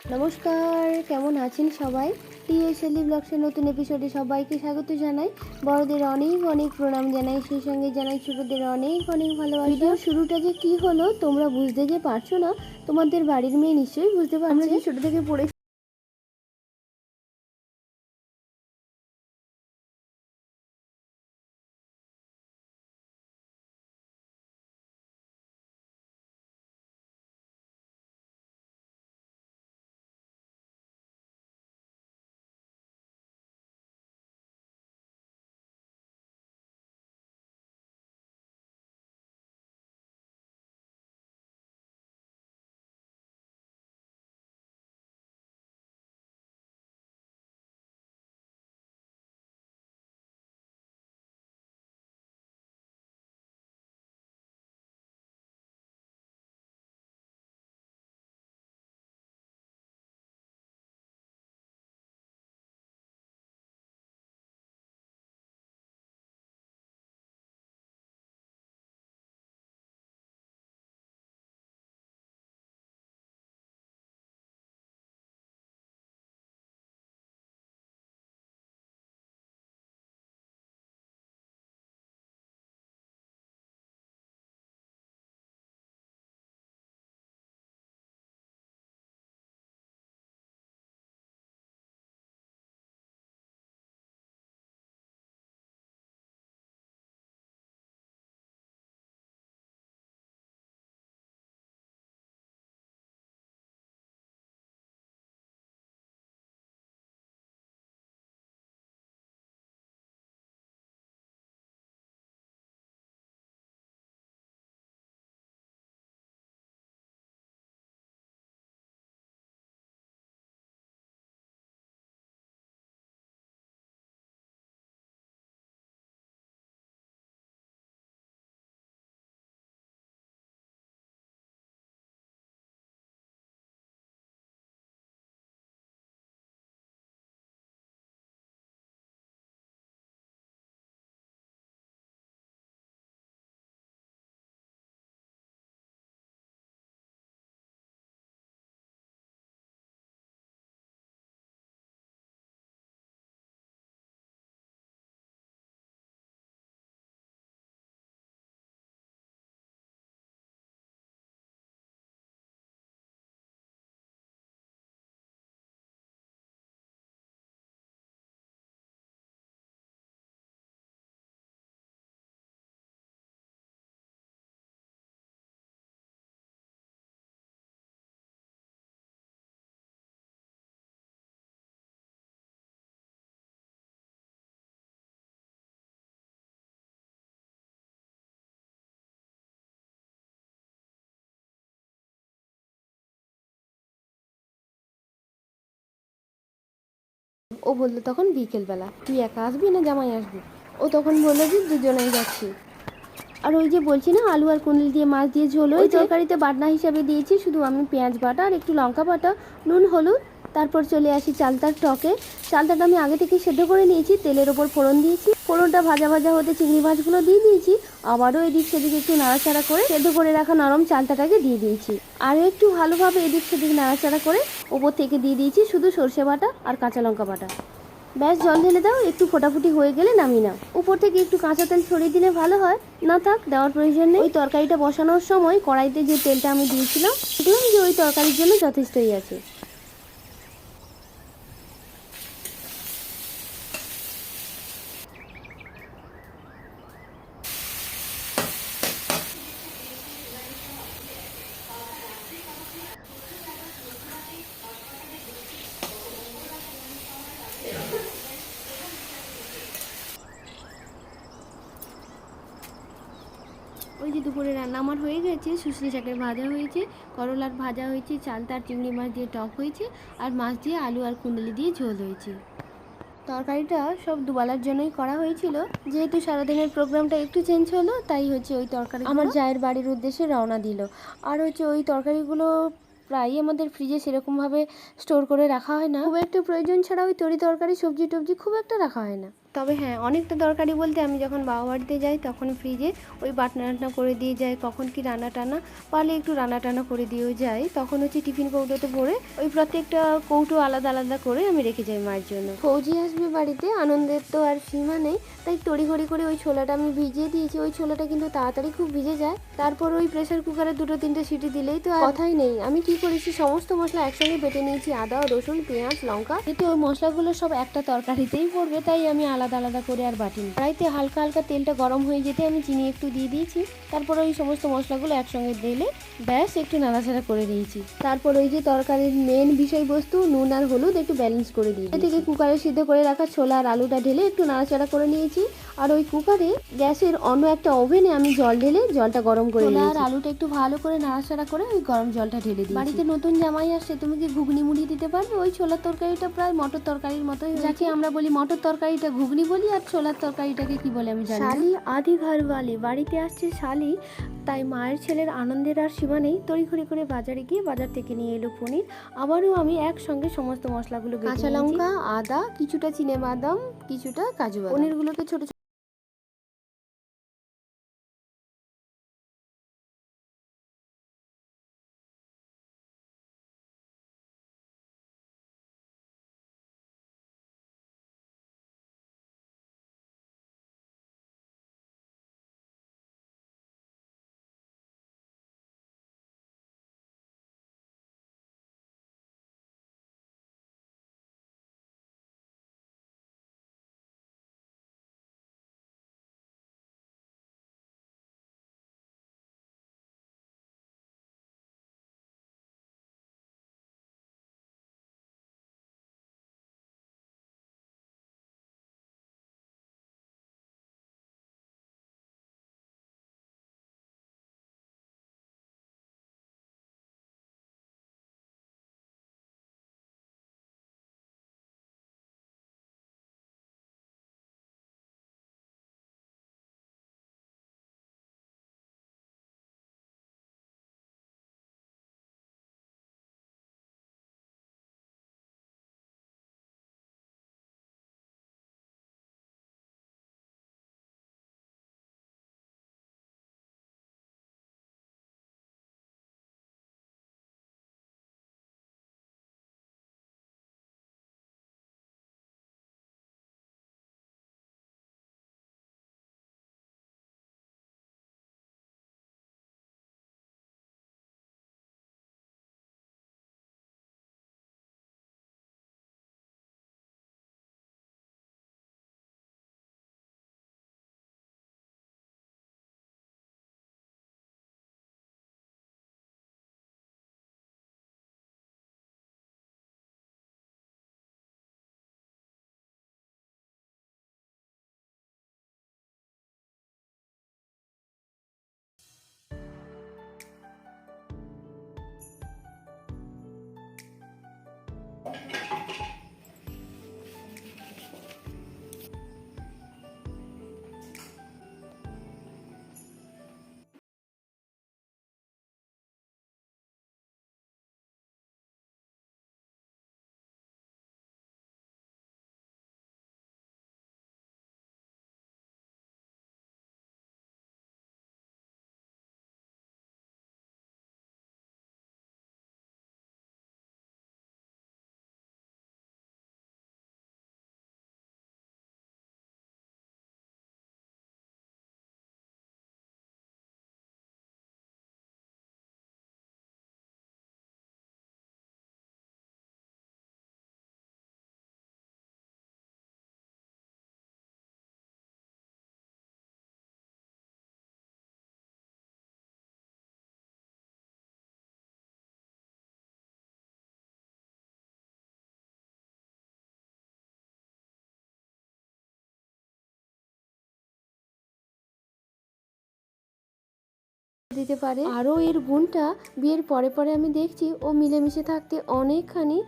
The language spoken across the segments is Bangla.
নমস্কার কেমন আছেন সবাই? টিএসএলই ব্লগসের নতুন এপিসোডে সবাইকে স্বাগত জানাই। বড়দের অনেক অনেক প্রণাম জানাই সেই সঙ্গে জানাই ছোটদের অনেক অনেক ভালোবাসা। ভিডিও শুরুটা যে কি হলো তোমরা বুঝতে যে পারছ না তোমাদের বাড়ির মেয়ে নিশ্চয়ই বুঝতে পারছ। যে ছোট থেকে পড়ে ও বলল তখন বিকেলবেলা। তুই একা আসবি না জামাই আসবি? ও তখন বলল যে দুজনেই যাচ্ছি। আর ওই যে বলছি না আলু আর কুন্দুল দিয়ে মাছ দিয়ে ঝোল ওই তরকারিতে বাটনা হিসাবে দিয়েছি। শুধু আমি পেঁয়াজ বাটা আর একটু লঙ্কা বাটা নুন হলুদ তারপর চলে আসি চালতার টকে। চালতাটা আমি আগে থেকে সেদ্ধ করে নিয়েছি, তেলের ওপর ফোড়ন দিয়েছি। ফোড়নটা ভাজা ভাজা হতে চিংড়ি মাছগুলো দিয়ে দিয়েছি, আবারও এদিক সেদিকে একটু নাড়াচাড়া করে সেদ্ধ করে রাখা নরম চালতাটাকে দিয়ে দিয়েছি। আর একটু ভালোভাবে এদিক সেদিক নাড়াচাড়া করে ওপর থেকে দিয়ে দিয়েছি শুধু সর্ষে বাটা আর কাঁচা লঙ্কা বাটা। ব্যাস, জল ঢেলে দাও, একটু ফোটাফুটি হয়ে গেলে নামিয়ে নাও। উপর থেকে একটু কাঁচা তেল ছড়িয়ে দিলে ভালো হয়। না থাক, দেওয়ার প্রয়োজন নেই। ওই তরকারিটা বসানোর সময় কড়াইতে যে তেলটা আমি দিয়েছিলাম, দেখলাম যে ওই তরকারির জন্য যথেষ্টই আছে। ওই যে দুপুরে রান্না আমার হয়ে গেছে শুশনি শাকের ভাজা হয়েছে করলার ভাজা হয়েছে চালতার চিংড়ি মাছ দিয়ে টক হয়েছে আর মাছ দিয়ে আলু আর কুন্দলি দিয়ে ঝোল হয়েছে। তরকারিটা সব দুবেলার জন্যই করা হয়েছিল। যেহেতু সারাদিনের প্রোগ্রামটা একটু চেঞ্জ হলো তাই হচ্ছে ওই তরকারি আমার জায়ের বাড়ির উদ্দেশ্যে রওনা দিল। আর হচ্ছে ওই তরকারিগুলো প্রায়ই আমাদের ফ্রিজে সেরকমভাবে স্টোর করে রাখা হয় না। খুব একটা প্রয়োজন ছাড়া ওই তরি তরকারি সবজি টবজি খুব একটা রাখা হয় না। তবে হ্যাঁ অনেকটা দরকারি বলতে আমি যখন বাবা বাড়িতে যাই তখন ফ্রিজে ওই বাটনা টাটনা করে দিয়ে যাই, কখন কি রান্না টানা, পারলে একটু রান্না টানা করে দিয়েও যাই, তখন হচ্ছে টিফিন কৌটোতে ভরে ওই প্রত্যেকটা কৌটো আলাদা আলাদা করে আমি রেখে যাই মায়ের জন্য। ফৌজি আসবে বাড়িতে, আনন্দের তো আর সীমা নেই, তাই তড়িঘড়ি করে ওই ছোলাটা আমি ভিজিয়ে দিয়েছি, ওই ছোলাটা কিন্তু তাড়াতাড়ি খুব ভিজে যায়, তারপর ওই প্রেসার কুকারে দুটো তিনটে সিটি দিলেই তো কথাই নেই। আমি কি করেছি, সমস্ত মশলা একসঙ্গে বেটে নিয়েছি, আদা, রসুন, পেঁয়াজ, লঙ্কা এতে ওই মশলাগুলো সব একটা তরকারিতেই পড়বে, তাই আমি আলাদা আলাদা করে আর বাটি নিই। কড়াইতে হালকা হালকা তেলটা গরম হয়ে যেতে আমি চিনি একটু দিয়ে দিয়েছি। তারপর ওই সমস্ত মশলাগুলো একসঙ্গে দিলে ব্যাস একটু নাড়াচাড়া করে দিয়েছি তারপর ওই যে তরকারির মেন বিষয়বস্তু, নুন আর হলুদ একটু ব্যালেন্স করে দিই থেকে কুকারে সিদ্ধ করে রাখা ছোলা আর আলুটা ঢেলে একটু নাড়াচাড়া করে নিয়েছি। আর ওই কুকারে গ্যাসের অন্য একটা ওভেনে আমি জল ঢেলে জলটা গরম করে ছোলা আর আলুটা একটু ভালো করে নাড়াচাড়া করে ওই গরম জলটা ঢেলে দিই বাড়িতে নতুন জামাই আসছে তুমি কি ঘুগনি মুড়ি দিতে পারবে? ওই ছোলার তরকারিটা প্রায় মটর তরকারির মতোই যাকে আমরা বলি মটর তরকারিটা ঘুগনি বলি আর ছোলার তরকারিটাকে কি বলে আমি জানি শালি আধি ঘরওয়ালি বাড়িতে আসছে শালি তাই মায়ের ছেলের আনন্দের আর সীমা নেই। তড়িঘড়ি করে বাজারে গিয়ে বাজার থেকে নিয়ে এলো পনির। আবারও আমি একসঙ্গে সমস্ত মশলাগুলো কাঁচা লঙ্কা আদা কিছুটা চিনে বাদাম কিছুটা কাজু বাদাম। পনিরগুলোকে ছোট দিতে পারে। আরও এর গুণটা বিয়ের পরে পরে আমি দেখছি ও মিলেমিশে থাকতে অনেকখানি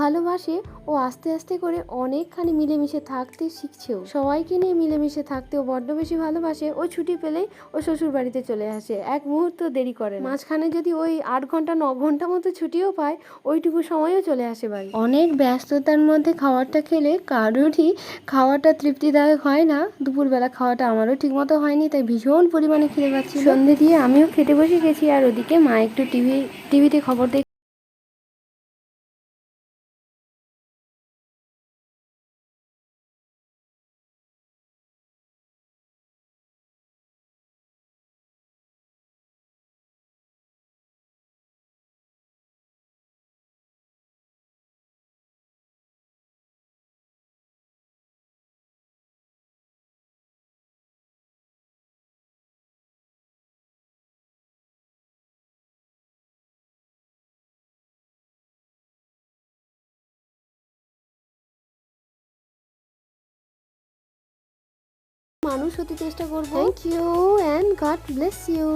ভালোবাসে ও আস্তে আস্তে করে অনেকখানি মিলেমিশে থাকতে শিখছেও। সবাইকে নিয়ে মিলেমিশে থাকতে ও বড্ড বেশি ভালোবাসে, ও ছুটি পেলেই ও শ্বশুর বাড়িতে চলে আসে, এক মুহূর্ত দেরি করে মাঝখানে যদি ওই আট ঘণ্টা, ন ঘণ্টা মতো ছুটিও পায়, ওইটুকু সময়ও চলে আসে বাড়ি। অনেক ব্যস্ততার মধ্যে খাবারটা খেলে কারোরই খাওয়াটা তৃপ্তিদায়ক হয় না। দুপুরবেলা খাওয়াটা আমারও ঠিকমতো হয়নি, তাই ভীষণ পরিমাণে খিদে পাচ্ছি সন্ধে দিয়ে আমিও খেতে বসে গেছি আর ওদিকে মা একটু টিভি টিভিতে খবর দেখ মানুষ হতে চেষ্টা করব। Thank you and God bless you